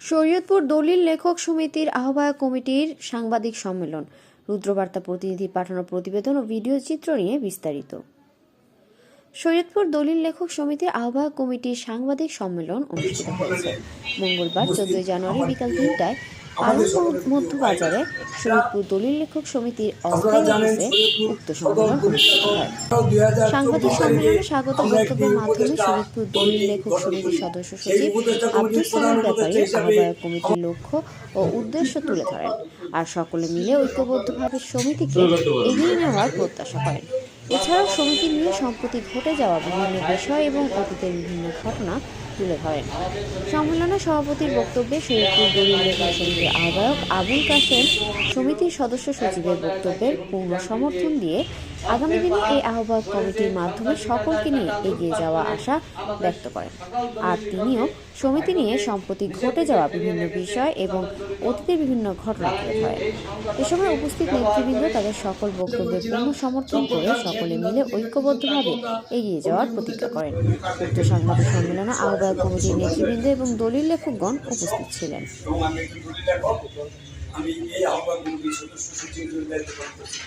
শরীয়তপুর দলিল লেখক সমিতির আহ্বায়ক কমিটির সাংবাদিক সম্মেলন। রুদ্রবার্তা প্রতিনিধি পাঠানো প্রতিবেদন ও ভিডিও চিত্র নিয়ে বিস্তারিত। শরীয়তপুর দলিল লেখক সমিতির আহ্বায়ক কমিটির সাংবাদিক সম্মেলন অনুষ্ঠিত হয়েছে। মঙ্গলবার চোদ্দই জানুয়ারি বিকাল তিনটায় আনন্দ মধ্য বাজারে শরীয়তপুর দলিল লেখক সমিতির অস্থায়ী অফিসে উক্ত সম্মেলন অনুষ্ঠিত হয়। সাংবাদিক সম্মেলনে স্বাগত বক্তব্যের মাধ্যমে শরীরপুর দলিল লেখক সমিতির সদস্য সচিব আব্দুল সালাম ব্যাপারী আহ্বায়ক কমিটির লক্ষ্য ও উদ্দেশ্য তুলে ধরেন। আর সকলে মিলে ঐক্যবদ্ধভাবে সমিতিকে এগিয়ে নেওয়ার প্রত্যাশা করেন। এছাড়াও সমিতি নিয়ে সম্প্রতি ঘটে যাওয়া বিভিন্ন বিষয় এবং অতীতের বিভিন্ন ঘটনা তুলে ধরেন। সম্মেলনে সভাপতির বক্তব্যে শরীরপুর দলীয় সমিতির আহ্বায়ক আবুল কাশেম সমিতির সদস্য সচিবের বক্তব্যের পূর্ণ সমর্থন দিয়ে আগামী দিনে এই আহ্বায়ক কমিটির মাধ্যমে সকলকে নিয়ে এগিয়ে যাওয়া আশা ব্যক্ত করেন। আর তিনিও সমিতি নিয়ে সম্প্রতি ঘটে যাওয়া বিভিন্ন বিষয় এবং অতীতের বিভিন্ন ঘটনা তুলে ধরেন। এ সময় উপস্থিত নেতৃবৃন্দ তাদের সকল বক্তব্যের পূর্ণ সমর্থন করে সকলে মিলে ঐক্যবদ্ধভাবে এগিয়ে যাওয়ার প্রতিজ্ঞা করেন। উক্ত সাংবাদিক সম্মেলনে আহ্বায়ক কমিটির নেতৃবৃন্দ এবং দলিল লেখকগণ উপস্থিত ছিলেন। আমি এই আহ্বান কমিটির সদস্য সচিবদের দায়িত্ব পালন করছি।